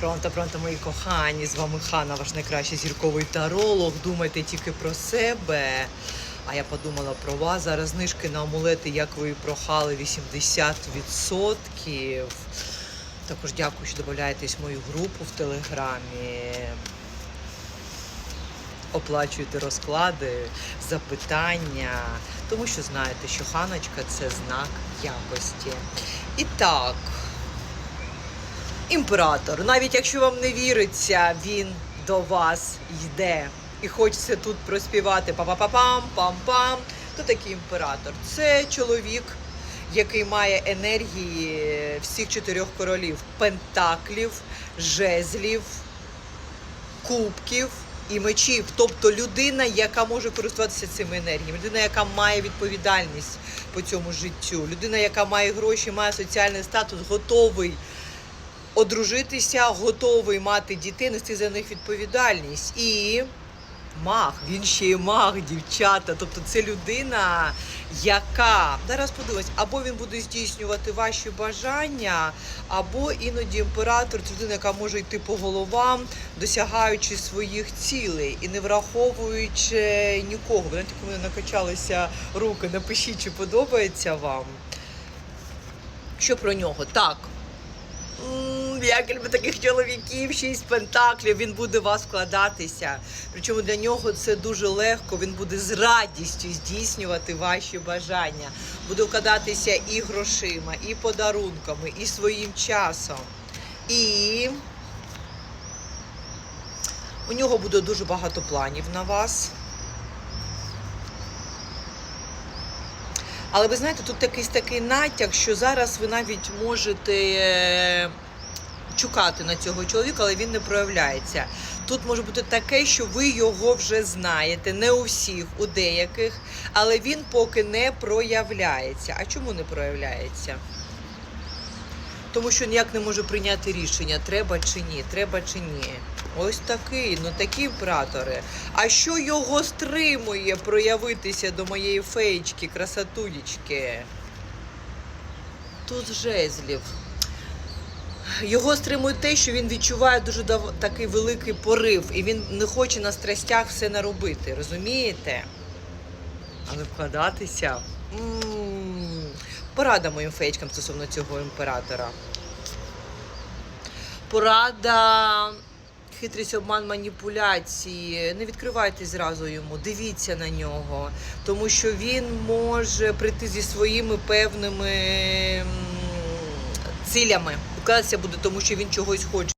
Пронто, пронто, мої кохані, з вами Хана, ваш найкращий зірковий таролог. Думайте тільки про себе. А я подумала про вас. Зараз знижки на амулети, як ви прохали, 80%. Також дякую, що додаєтесь в мою групу в Телеграмі. Оплачуєте розклади, запитання, тому що знаєте, що ханочка це знак якості. І так, імператор, навіть якщо вам не віриться, він до вас йде. І хочеться тут проспівати па-па-па-пам, пам-пам. То такий імператор. Це чоловік, який має енергії всіх чотирьох королів: пентаклів, жезлів, кубків і мечів. Тобто людина, яка може користуватися цими енергіями, людина, яка має відповідальність по цьому життю, людина, яка має гроші, має соціальний статус, готовий одружитися, готовий мати дітей, нести за них відповідальність. І маг, він ще й маг, дівчата. Тобто це людина, яка зараз подивись, або він буде здійснювати ваші бажання, або іноді імператор це людина, яка може йти по головам, досягаючи своїх цілей і не враховуючи нікого. Ви знаєте, коли накачалися руки, напишіть, чи подобається вам. Що про нього? Так. М, таких чоловіків, шість пентаклів, він буде в вас вкладатися. Причому для нього це дуже легко, він буде з радістю здійснювати ваші бажання. Буде вкладатися і грошима, і подарунками, і своїм часом. І у нього буде дуже багато планів на вас. Але ви знаєте, тут якийсь такий натяк, що зараз ви навіть можете е, чекати на цього чоловіка, але він не проявляється. Тут може бути таке, що ви його вже знаєте, не у всіх, у деяких, але він поки не проявляється. А чому не проявляється? Тому що ніяк не може прийняти рішення, треба чи ні, треба чи ні. Ось такий, ну такі імператори. А що його стримує проявитися до моєї феєчки, красотулечки? Тут жезлів. Його стримує те, що він відчуває дуже дав- такий великий порив, і він не хоче на страстях все наробити, розумієте? Але вкладатися. Порада моїм феєчкам стосовно цього імператора. Порада, хитрість, обман, маніпуляції. Не відкривайтесь зразу йому, дивіться на нього, тому що він може прийти зі своїми певними цілями. Вкладатися буде, тому що він чогось хоче.